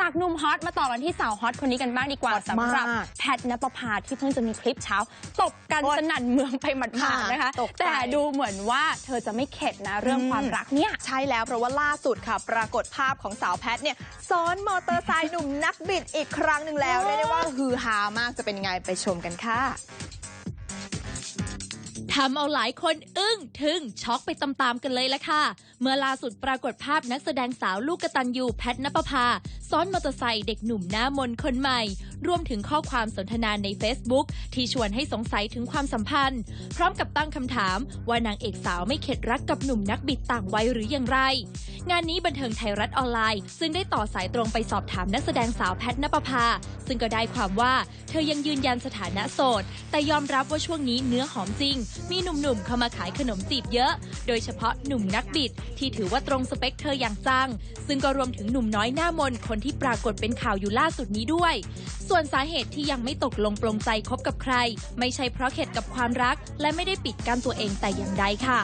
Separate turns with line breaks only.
จากหนุ่มฮอตมาต่อกันที่สาวฮอตคนนี้กันบ้างดีกว่า
ฮอต
สำหรับ
มาก
แพทนปภาที่เพิ่งจะมีคลิปเช้าตบกัน
โอ๊ย
สนั่นเมืองไปหมาด
ค่ะ
ๆนะคะ
ตกใจ
แต่ดูเหมือนว่าเธอจะไม่เข็ดนะเรื่อง
อืม
ความรักเนี่ย
ใช่แล้วเพราะว่าล่าสุดค่ะ ปรากฏภาพของสาวแพทเนี่ยซ้อนมอเตอร์ไซค์หนุ่มนักบิดอีกครั้งหนึ่งแล้ว
โอ้
เรียกได้ว่าฮือฮามากจะเป็นยังไงไปชมกันค่ะ
ทำเอาหลายคนอึ้งทึ่งช็อกไปตามๆกันเลยละค่ะ เมื่อล่าสุดปรากฏภาพนักแสดงสาวลูกกตันยูแพทนปภาซ้อนมอเตอร์ไซค์เด็กหนุ่มหน้ามนคนใหม่ รวมถึงข้อความสนทนาใน Facebook ที่ชวนให้สงสัยถึงความสัมพันธ์ พร้อมกับตั้งคำถามว่านางเอกสาวไม่เข็ดรักกับหนุ่มนักบิดต่างวัยหรืออย่างไร งานนี้บันเทิงไทยรัฐออนไลน์ ซึ่งได้ต่อสายตรงไปสอบถามนักแสดงสาวแพทนปภา ซึ่งก็ได้ความว่าเธอยังยืนยันสถานะโสด แต่ยอมรับว่าช่วงนี้เนื้อหอมจริง มีหนุ่มๆเข้ามาขายขนมจีบเยอะ โดยเฉพาะหนุ่มนักบิด ที่ถือว่าตรงสเปคเธออย่างจัง ซึ่งก็รวมถึงหนุ่มน้อยหน้ามนคนที่ปรากฏเป็นข่าวอยู่ล่าสุดนี้ด้วยส่วนสาเหตุที่ยังไม่ตกลงปลงใจคบกับใคร ไม่ใช่เพราะเข็ดกับความรัก และไม่ได้ปิดกั้นตัวเองแต่อย่างใดค่ะ